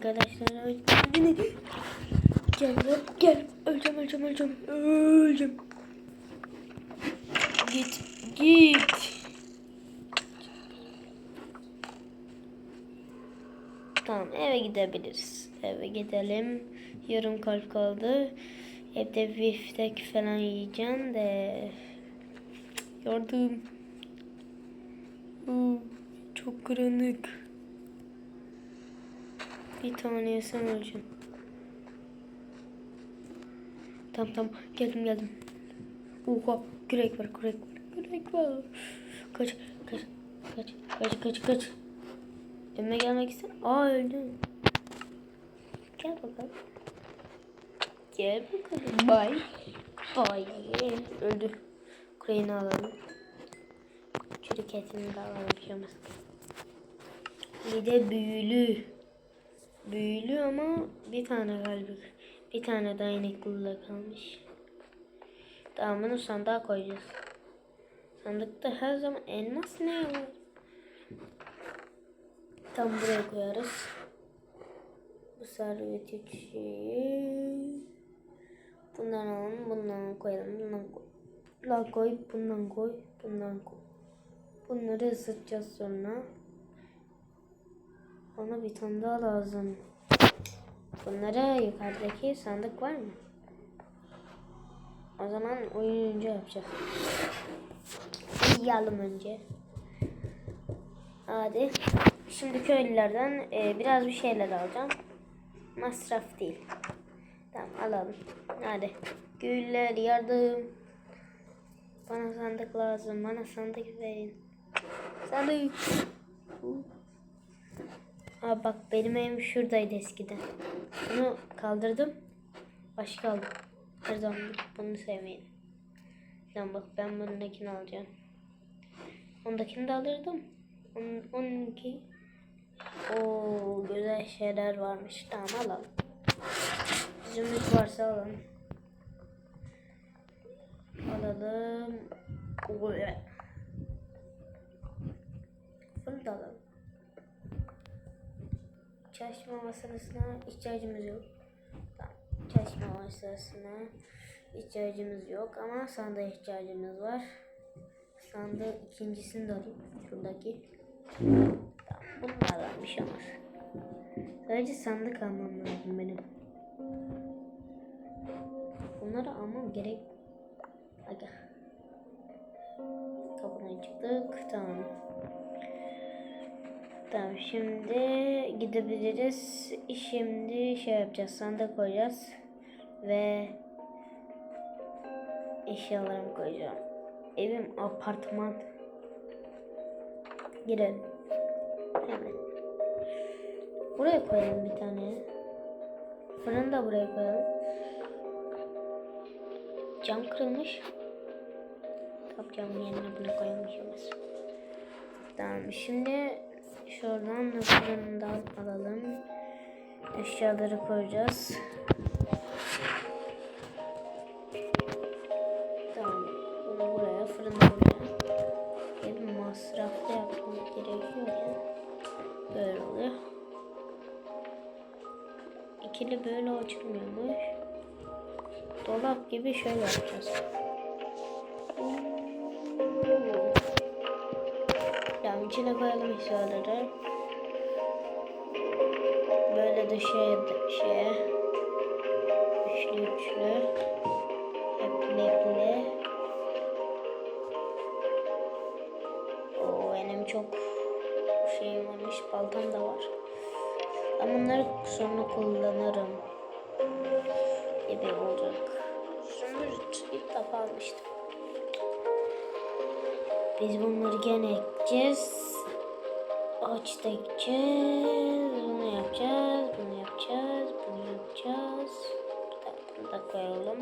Arkadaşlar beni gel gel. Öleceğim öleceğim öleceğim öleceğim. Git git. Tamam eve gidebiliriz. Eve gidelim. Yarım kalp kaldı. Evde biftek falan yiyeceğim de. Yardım. Çok karanlık bir tane yesem öleceğim. Tamam tamam geldim geldim. Oha kürek var kürek var kürek var. Kaç kaç kaç kaç kaç kaç. Önüme gelmek ister. Aa öldüm. Gel bakalım. Gel bakalım. Bay. Bay. Öldü. Kureyi alalım. Çürük etini de alalım. Bir şey de büyülü. Büyülü ama bir tane galiba. Bir tane daha inek kılıyla kalmış. Tamam bunu sandığa koyacağız. Sandıkta her zaman elmas ne var? Tam buraya koyarız. Bu servet şeyi. Bundan alalım, bundan koyalım, bundan koy. La koy, bundan koy, bundan koy. Bunları ısıtacağız sonra. Bana bir tane daha lazım. Bunlara yukarıdaki sandık var mı? O zaman oyuncu yapacağız. Yiyalım önce. Hadi. Şimdi köylülerden e, biraz bir şeyler alacağım. Masraf değil. Tamam alalım. Hadi. Güller yardım. Bana sandık lazım. Bana sandık verin. Sandık. Aa bak benim evim şuradaydı eskiden. Bunu kaldırdım. Başka aldım. Her zaman bunu sevmeyin. Tamam bak ben bununtakini alacağım. Ondakini de alırdım. Onun, onunki o güzel şeyler varmış. Tamam alalım. Zümrüt varsa alalım. Alalım. Bunu da alalım. Çalışma masasına ihtiyacımız yok. Çalışma masasına ihtiyacımız yok ama sandığa ihtiyacımız var. Sandığı ikincisini de alayım. Şuradaki. Tamam. Bunlardan bir şey olmaz. Sadece sandık almam lazım benim. Bunları almam gerek. Aga. Kapıdan çıktık. Tamam. Tamam şimdi gidebiliriz. Şimdi şey yapacağız. Sandık koyacağız. Ve eşyalarımı koyacağım. Evim apartman. Girelim. Hemen. Buraya koyalım bir tane. Fırını da buraya koyalım. Cam kırılmış. Tabii camın yerine bunu koymışız. Tamam şimdi şuradan da fırından alalım. Eşyaları koyacağız. Tamam. Bunu buraya fırına koyacağım. Bir masraflı yapmam gerekiyor ya. Böyle oluyor. İkili böyle açılmıyormuş. Dolap gibi şöyle yapacağız. İçine koyalım eşyaları. Böyle şey şeye üçlü üçlü hepli hepli. Oo benim çok şey varmış baltam da var. Ben bunları sonra kullanırım gibi olacak. Zümrüt ilk defa almıştım. Biz bunları gene ekeceğiz. Ağaç da ekeceğiz. Bunu yapacağız. Bunu yapacağız. Bunu yapacağız. Bunu da koyalım.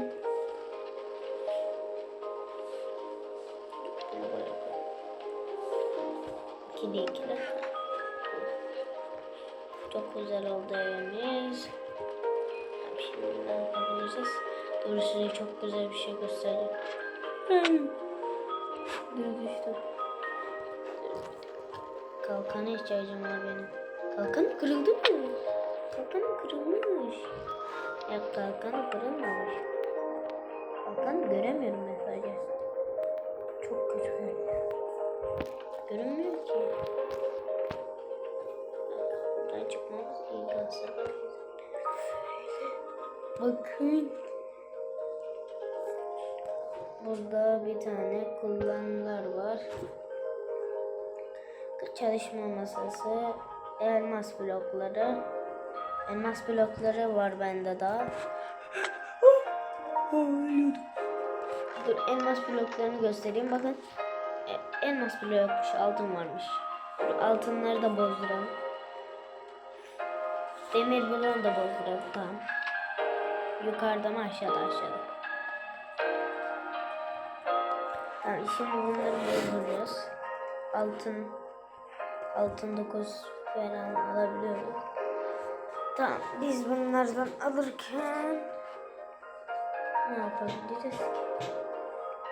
Bunu buraya koyalım. İkili ikili. Çok güzel oldu evimiz. Şimdi ne yapabiliriz? Dur size çok güzel bir şey göstereyim. Dur düştü. Kalkana ihtiyacım var benim. Kalkan kırıldı mı? Kalkanım kırılmış. Ya kalkanı kırılmamış. Kalkanı göremiyorum ben sadece. Çok kötü. Görünmüyor ki. Buradan çıkmamız iyi kalsın. Bakın. Burada bir tane kullanılar var. Çalışma masası, elmas blokları. Elmas blokları var bende daha. Dur elmas bloklarını göstereyim. Bakın. E, elmas bloğu yokmuş. Altın varmış. Dur, altınları da bozduralım. Demir bloğunu da bozduralım. Tamam. Yukarıda mı aşağıda aşağıda. Tamam şimdi bunları bozduracağız. Altın altın 9 falan alabiliyorum. Tamam biz bunlardan alırken ne yapabiliriz?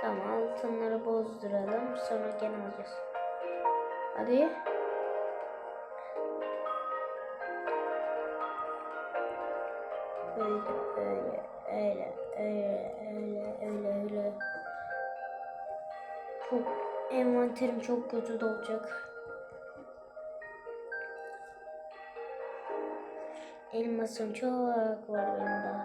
Tamam altınları bozduralım sonra gene alacağız. Hadi. Böyle böyle öyle öyle öyle öyle öyle. Çok envanterim çok kötü dolacak. Elmasım çok var benim.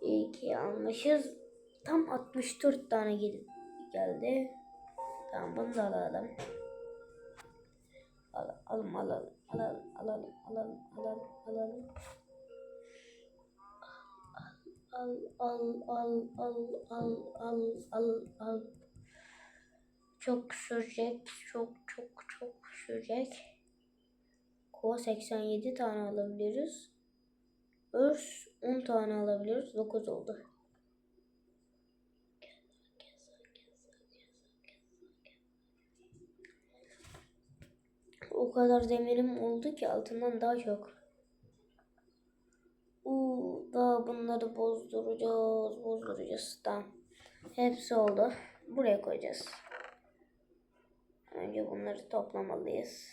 İyi ki almışız. Tam 64 tane gel- geldi. Tamam bunu da alalım. Al, alalım alalım alalım alalım alalım alalım alalım. Al al al al al al al al. Çok sürecek. Çok çok çok sürecek. Kova 87 tane alabiliriz. Örs 10 tane alabiliriz. 9 oldu. O kadar demirim oldu ki altından daha çok. Uuu daha bunları bozduracağız, bozduracağız. Tamam. Hepsi oldu. Buraya koyacağız. Önce bunları toplamalıyız.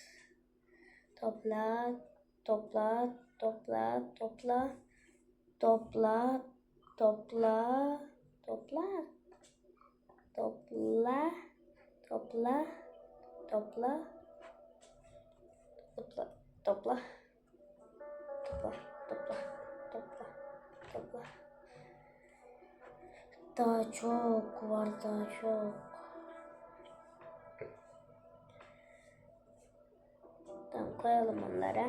Topla, topla, topla, topla, topla, topla, topla, topla, topla, topla, topla, topla, topla, topla, topla, topla. Daha çok var, daha çok. Tamam koyalım onlara.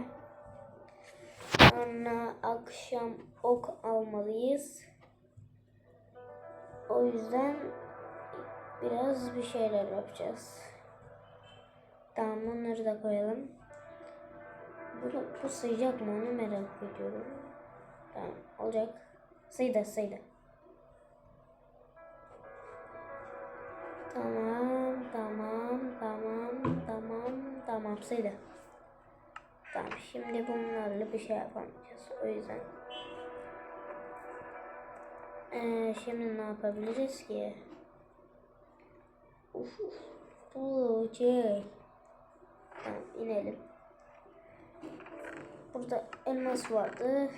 Sonra akşam ok almalıyız. O yüzden biraz bir şeyler yapacağız. Tamam onları da koyalım. Bu, bu sığacak mı onu merak ediyorum. Olacak. Sıydı sıydı. Tamam tamam tamam tamam tamam sıydı. Tamam şimdi bunlarla bir şey yapamayacağız. O yüzden. Ee, şimdi ne yapabiliriz ki? Uf uf. Bu şey. Tamam inelim. Burada elmas vardı.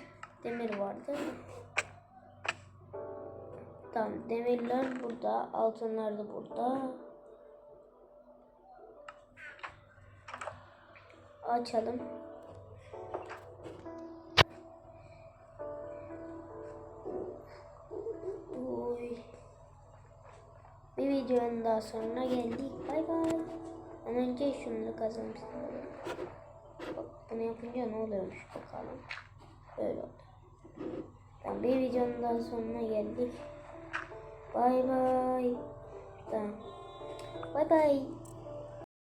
Demir vardı. Tamam demirler burada. Altınlar da burada. Açalım. Oy. Bir videonun daha sonuna geldik. Bay bay. Ama önce şunu da kazanmışsın. Bak bunu yapınca ne oluyormuş bakalım. Böyle oldu. Bir videonun daha sonuna geldik. Bay bay. Bay bay.